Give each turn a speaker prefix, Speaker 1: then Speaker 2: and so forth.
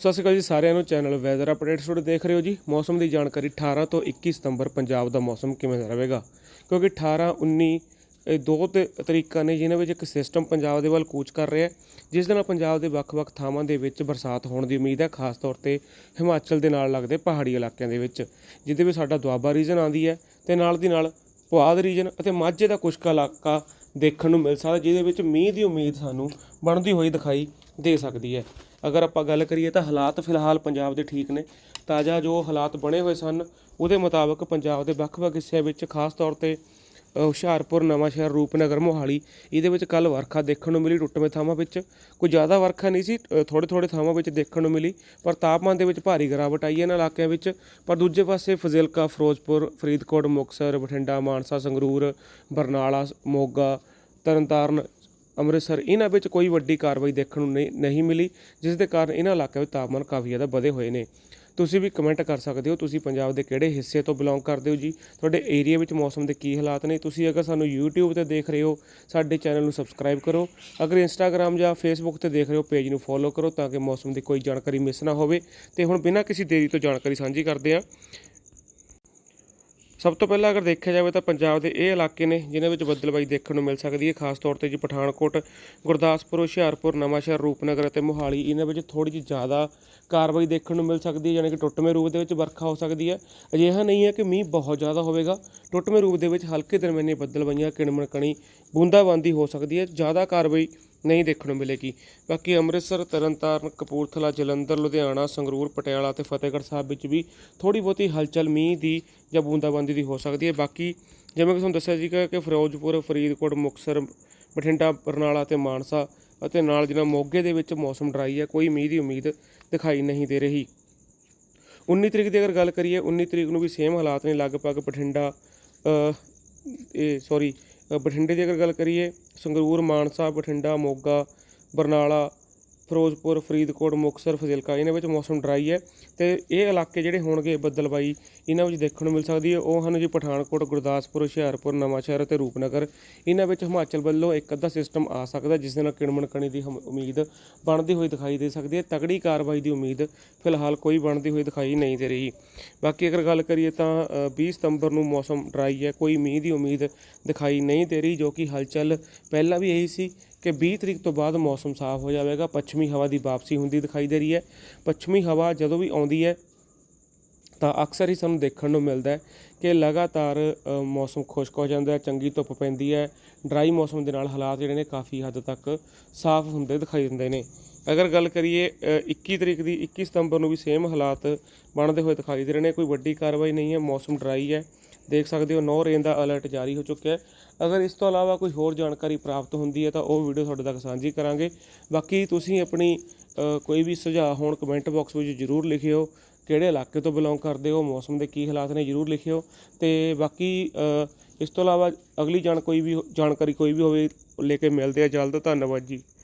Speaker 1: ਸਤਿ ਸ਼੍ਰੀ ਅਕਾਲ ਜੀ ਸਾਰਿਆਂ ਨੂੰ, ਚੈਨਲ ਵੈਦਰ ਅਪਡੇਟਸ ਤੁਹਾਡੇ ਦੇਖ ਰਹੇ ਹੋ ਜੀ। ਮੌਸਮ ਦੀ ਜਾਣਕਾਰੀ 18 ਤੋਂ 21 ਸਤੰਬਰ ਪੰਜਾਬ ਦਾ ਮੌਸਮ ਕਿਵੇਂ ਦਾ ਰਹੇਗਾ? ਕਿਉਂਕਿ 18 19 ਇਹ ਦੋ ਤੇ ਤਰੀਕਾਂ ਨੇ ਜਿਨ੍ਹਾਂ ਵਿੱਚ ਇੱਕ ਸਿਸਟਮ ਪੰਜਾਬ ਦੇ ਵੱਲ ਕੂਚ ਕਰ ਰਿਹਾ ਜਿਸ ਦੇ ਨਾਲ ਪੰਜਾਬ ਦੇ ਵੱਖ-ਵੱਖ ਥਾਵਾਂ ਦੇ ਵਿੱਚ ਬਰਸਾਤ ਹੋਣ ਦੀ ਉਮੀਦ ਹੈ, ਖਾਸ ਤੌਰ ਤੇ ਹਿਮਾਚਲ ਦੇ ਨਾਲ ਲੱਗਦੇ ਪਹਾੜੀ ਇਲਾਕਿਆਂ ਦੇ ਵਿੱਚ ਜਿੱਦੇ ਵਿੱਚ ਸਾਡਾ ਦੁਆਬਾ ਰੀਜਨ ਆਂਦੀ ਹੈ, ਤੇ ਨਾਲ ਦੀ ਨਾਲ ਪੁਆਧ ਰੀਜਨ ਅਤੇ ਮਾਝੇ ਦਾ ਕੁਸ਼ਕ ਇਲਾਕਾ ਦੇਖਣ ਨੂੰ ਮਿਲ ਸਕਦਾ, ਜਿਹਦੇ ਵਿੱਚ ਮੀਂਹ ਦੀ ਉਮੀਦ ਸਾਨੂੰ ਬਣਦੀ ਹੋਈ ਦਿਖਾਈ ਦੇ ਸਕਦੀ ਹੈ। ਅਗਰ ਆਪਾਂ ਗੱਲ ਕਰੀਏ ਤਾਂ ਹਾਲਾਤ ਫਿਲਹਾਲ ਪੰਜਾਬ ਦੇ ਠੀਕ ਨੇ। ਤਾਜ਼ਾ ਜੋ ਹਾਲਾਤ ਬਣੇ ਹੋਏ ਸਨ, ਉਹਦੇ ਮੁਤਾਬਕ ਪੰਜਾਬ ਦੇ ਵੱਖ-ਵੱਖ ਹਿੱਸਿਆਂ ਵਿੱਚ ਖਾਸ ਤੌਰ ਤੇ ਹੁਸ਼ਿਆਰਪੁਰ, ਨਵਾਂਸ਼ਹਿਰ, ਰੂਪਨਗਰ, ਮੋਹਾਲੀ, ਇਹਦੇ ਵਿੱਚ ਕੱਲ ਵਰਖਾ ਦੇਖਣ ਨੂੰ ਮਿਲੀ ਟੁੱਟਵੇਂ ਥਾਵਾਂ ਵਿੱਚ। ਕੋਈ ਜ਼ਿਆਦਾ ਵਰਖਾ ਨਹੀਂ ਸੀ ਥੋੜੇ ਥੋੜੇ ਥਾਵਾਂ ਵਿੱਚ ਦੇਖਣ ਨੂੰ ਮਿਲੀ, ਪਰ ਤਾਪਮਾਨ ਦੇ ਵਿੱਚ ਭਾਰੀ ਗਿਰਾਵਟ ਆਈ ਹੈ ਇਹਨਾਂ ਇਲਾਕਿਆਂ ਵਿੱਚ। ਪਰ ਦੂਜੇ ਪਾਸੇ ਫਜ਼ਿਲਕਾ, ਫਿਰੋਜ਼ਪੁਰ, ਫਰੀਦਕੋਟ, ਮੁਕਤਸਰ, ਬਠਿੰਡਾ, ਮਾਨਸਾ, ਸੰਗਰੂਰ, ਬਰਨਾਲਾ, ਮੋਗਾ, ਤਰਨਤਾਰਨ ਅੰਮ੍ਰਿਤਸਰ, ਇਹਨਾਂ ਵਿੱਚ ਕੋਈ ਵੱਡੀ ਕਾਰਵਾਈ ਦੇਖਣ ਨੂੰ ਨਹੀਂ ਨਹੀਂ ਮਿਲੀ, ਜਿਸ ਦੇ ਕਾਰਨ ਇਹਨਾਂ ਇਲਾਕਿਆਂ ਵਿੱਚ ਤਾਪਮਾਨ ਕਾਫੀ ਜ਼ਿਆਦਾ ਵਧੇ ਹੋਏ ਨੇ। ਤੁਸੀਂ ਵੀ ਕਮੈਂਟ ਕਰ ਸਕਦੇ ਹੋ, ਤੁਸੀਂ ਪੰਜਾਬ ਦੇ ਕਿਹੜੇ ਹਿੱਸੇ ਤੋਂ ਬਿਲੋਂਗ ਕਰਦੇ ਹੋ ਜੀ? ਤੁਹਾਡੇ ਏਰੀਆ ਵਿੱਚ ਮੌਸਮ ਦੇ ਕੀ ਹਾਲਾਤ ਨੇ? ਤੁਸੀਂ ਅਗਰ ਸਾਨੂੰ YouTube ਤੇ ਦੇਖ ਰਹੇ ਹੋ, ਸਾਡੇ ਚੈਨਲ ਨੂੰ ਸਬਸਕ੍ਰਾਈਬ ਕਰੋ। ਅਗਰ Instagram ਜਾਂ Facebook ਤੇ ਦੇਖ ਰਹੇ ਹੋ ਪੇਜ ਨੂੰ ਫੋਲੋ ਕਰੋ ਤਾਂ ਕਿ ਮੌਸਮ ਦੀ ਕੋਈ ਜਾਣਕਾਰੀ ਮਿਸ ਨਾ ਹੋਵੇ। ਤੇ ਹੁਣ ਬਿਨਾਂ ਕਿਸੇ ਦੇਰੀ ਤੋਂ ਜਾਣਕਾਰੀ ਸਾਂਝੀ ਕਰਦੇ ਹਾਂ। ਸਭ ਤੋਂ ਪਹਿਲਾਂ ਅਗਰ ਦੇਖਿਆ ਜਾਵੇ ਤਾਂ ਪੰਜਾਬ ਦੇ ਇਹ ਇਲਾਕੇ ਨੇ ਜਿਨ੍ਹਾਂ ਵਿੱਚ ਬੱਦਲਬਾਈ ਦੇਖਣ ਨੂੰ ਮਿਲ ਸਕਦੀ ਹੈ, ਖਾਸ ਤੌਰ ਤੇ ਜੀ ਪਠਾਨਕੋਟ, ਗੁਰਦਾਸਪੁਰ, ਹੁਸ਼ਿਆਰਪੁਰ, ਨਵਾਂਸ਼ਹਿਰ, ਰੂਪਨਗਰ ਅਤੇ ਮੋਹਾਲੀ। ਇਹਨਾਂ ਵਿੱਚ ਥੋੜੀ ਜਿਹੀ ਜ਼ਿਆਦਾ ਕਾਰਵਾਈ ਦੇਖਣ ਨੂੰ ਮਿਲ ਸਕਦੀ ਹੈ, ਯਾਨੀ ਕਿ ਟੁੱਟਵੇਂ ਰੂਪ ਦੇ ਵਿੱਚ ਵਰਖਾ ਹੋ ਸਕਦੀ ਹੈ। ਅਜਿਹਾ ਨਹੀਂ ਹੈ ਕਿ ਮੀਂਹ ਬਹੁਤ ਜ਼ਿਆਦਾ ਹੋਵੇਗਾ। ਟੁੱਟਵੇਂ ਰੂਪ ਦੇ ਵਿੱਚ ਹਲਕੇ ਦਰਮਿਆਨੇ ਬੱਦਲਬਾਈਆਂ ਕਿਣਮਣ ਕਣੀ, ਬੂੰਦਾਬਾਂਦੀ ਹੋ ਸਕਦੀ ਹੈ। ਜ਼ਿਆਦਾ ਕਾਰਵਾਈ ਨਹੀਂ ਦੇਖਣ ਨੂੰ ਮਿਲੇਗੀ। ਬਾਕੀ ਅੰਮ੍ਰਿਤਸਰ, ਤਰਨਤਾਰਨ, ਕਪੂਰਥਲਾ, ਜਲੰਧਰ, ਲੁਧਿਆਣਾ, ਸੰਗਰੂਰ, ਪਟਿਆਲਾ ਅਤੇ ਫਤਿਹਗੜ੍ਹ ਸਾਹਿਬ ਵਿੱਚ ਵੀ ਥੋੜੀ ਬਹੁਤੀ ਹਲਚਲ ਮੀਂਹ ਦੀ ਜਾਂ ਬੂੰਦਾਬਾਂਦੀ ਦੀ ਹੋ ਸਕਦੀ ਹੈ। ਬਾਕੀ ਜਿਵੇਂ ਕਿ ਤੁਹਾਨੂੰ ਦੱਸਿਆ ਸੀਗਾ ਕਿ ਫਿਰੋਜ਼ਪੁਰ, ਫਰੀਦਕੋਟ, ਮੁਕਤਸਰ, ਬਠਿੰਡਾ, ਬਰਨਾਲਾ ਅਤੇ ਮਾਨਸਾ ਅਤੇ ਨਾਲ ਜਿਹਨਾਂ ਮੋਗੇ ਦੇ ਵਿੱਚ ਮੌਸਮ ਡਰਾਈ ਹੈ, ਕੋਈ ਮੀਂਹ ਦੀ ਉਮੀਦ ਦਿਖਾਈ ਨਹੀਂ ਦੇ ਰਹੀ। 19 ਤਰੀਕ ਦੀ ਅਗਰ ਗੱਲ ਕਰੀਏ 19 ਤਰੀਕ ਨੂੰ ਵੀ ਸੇਮ ਹਾਲਾਤ ਨੇ। ਲਗਭਗ ਬਠਿੰਡਾ ਇਹ ਸੌਰੀ ਬਠਿੰਡੇ ਦੀ ਅਗਰ ਗੱਲ ਕਰੀਏ ਸੰਗਰੂਰ ਮਾਨਸਾ ਬਠਿੰਡਾ ਮੋਗਾ ਬਰਨਾਲਾ ਫਿਰੋਜ਼ਪੁਰ ਫਰੀਦਕੋਟ ਮੁਕਤਸਰ ਫਜ਼ਿਲਕਾ ਇਹਨਾਂ ਵਿੱਚ ਮੌਸਮ ਡਰਾਈ ਹੈ ਤੇ ਇਹ ਇਲਾਕੇ ਜਿਹੜੇ ਹੋਣਗੇ ਬੱਦਲਬਾਈ ਇਹਨਾਂ ਵਿੱਚ ਦੇਖਣ ਨੂੰ ਮਿਲ ਸਕਦੀ ਹੈ। ਉਹ ਹਨ ਜੀ ਪਠਾਨਕੋਟ ਗੁਰਦਾਸਪੁਰ ਹੁਸ਼ਿਆਰਪੁਰ ਨਵਾਂਸ਼ਹਿਰ ਅਤੇ ਰੂਪਨਗਰ। ਇਹਨਾਂ ਵਿੱਚ ਹਿਮਾਚਲ ਵੱਲੋਂ ਇੱਕ ਅੱਧਾ ਸਿਸਟਮ ਆ ਸਕਦਾ ਜਿਸ ਦੇ ਨਾਲ ਕਿਣਮਣ ਕਣੀ ਦੀ ਹਮ- ਉਮੀਦ ਬਣਦੀ ਹੋਈ ਦਿਖਾਈ ਦੇ ਸਕਦੀ ਹੈ। ਤਗੜੀ ਕਾਰਵਾਈ ਦੀ ਉਮੀਦ ਫਿਲਹਾਲ ਕੋਈ ਬਣਦੀ ਹੋਈ ਦਿਖਾਈ ਨਹੀਂ ਦੇ ਰਹੀ। ਬਾਕੀ ਅਗਰ ਗੱਲ ਕਰੀਏ ਤਾਂ ਅ, 20 ਸਤੰਬਰ ਨੂੰ ਮੌਸਮ ਡਰਾਈ ਹੈ ਕੋਈ ਮੀਂਹ ਦੀ ਉਮੀਦ ਦਿਖਾਈ ਨਹੀਂ ਦੇ ਰਹੀ ਜੋ ਕਿ ਹਲਚਲ ਪਹਿਲਾਂ ਵੀ ਇਹੀ ਸੀ। ਕਿ 20 ਤਰੀਕ ਤੋਂ ਬਾਅਦ ਮੌਸਮ ਸਾਫ਼ ਹੋ ਜਾਵੇਗਾ ਪੱਛਮੀ ਹਵਾ ਦੀ ਵਾਪਸੀ ਹੁੰਦੀ ਦਿਖਾਈ ਦੇ ਰਹੀ ਹੈ। ਪੱਛਮੀ ਹਵਾ ਜਦੋਂ ਵੀ ਆਉਂਦੀ ਹੈ ਤਾਂ ਅਕਸਰ ਹੀ ਸਾਨੂੰ ਦੇਖਣ ਨੂੰ ਮਿਲਦਾ ਹੈ ਕਿ ਲਗਾਤਾਰ ਮੌਸਮ ਖੁਸ਼ਕ ਹੋ ਜਾਂਦਾ ਹੈ ਚੰਗੀ ਧੁੱਪ ਪੈਂਦੀ ਹੈ ਡਰਾਈ ਮੌਸਮ ਦੇ ਨਾਲ ਹਾਲਾਤ ਜਿਹੜੇ ਨੇ ਕਾਫੀ ਹੱਦ ਤੱਕ ਸਾਫ਼ ਹੁੰਦੇ ਦਿਖਾਈ ਦਿੰਦੇ ਨੇ। ਅਗਰ ਗੱਲ ਕਰੀਏ ਅ, 21 ਤਰੀਕ ਦੀ 21 ਸਤੰਬਰ ਨੂੰ ਵੀ ਸੇਮ ਹਾਲਾਤ ਬਣਦੇ ਹੋਏ ਦਿਖਾਈ ਦੇ ਰਹੇ ਨੇ ਕੋਈ ਵੱਡੀ ਕਾਰਵਾਈ ਨਹੀਂ ਹੈ ਮੌਸਮ ਡਰਾਈ ਹੈ। ਦੇਖ ਸਕਦੇ ਹੋ, ਨੋ ਰੇਨ ਦਾ ਅਲਰਟ ਜਾਰੀ ਹੋ ਚੁੱਕਿਆ ਹੈ। ਅਗਰ ਇਸ ਤੋਂ ਇਲਾਵਾ ਕੋਈ ਹੋਰ ਜਾਣਕਾਰੀ ਪ੍ਰਾਪਤ ਹੁੰਦੀ ਹੈ ਤਾਂ ਉਹ ਵੀਡੀਓ ਤੁਹਾਡੇ ਤੱਕ ਸਾਂਝੀ ਕਰਾਂਗੇ। ਬਾਕੀ ਤੁਸੀਂ ਆਪਣੀ ਕੋਈ ਵੀ ਸੁਝਾਅ ਹੋਣ ਕਮੈਂਟ ਬਾਕਸ ਵਿੱਚ ਜ਼ਰੂਰ ਲਿਖਿਓ। ਕਿਹੜੇ ਇਲਾਕੇ ਤੋਂ ਬਿਲੋਂਗ ਕਰਦੇ ਹੋ, ਮੌਸਮ ਦੇ ਕੀ ਹਾਲਾਤ ਨੇ ਜ਼ਰੂਰ ਲਿਖਿਓ। ਤੇ ਬਾਕੀ ਇਸ ਤੋਂ ਇਲਾਵਾ ਅਗਲੀ ਜਾਣ ਕੋਈ ਵੀ ਜਾਣਕਾਰੀ ਕੋਈ ਵੀ ਹੋਵੇ, ਲੈ ਕੇ ਮਿਲਦੇ ਆ ਜਲਦ। ਧੰਨਵਾਦ ਜੀ।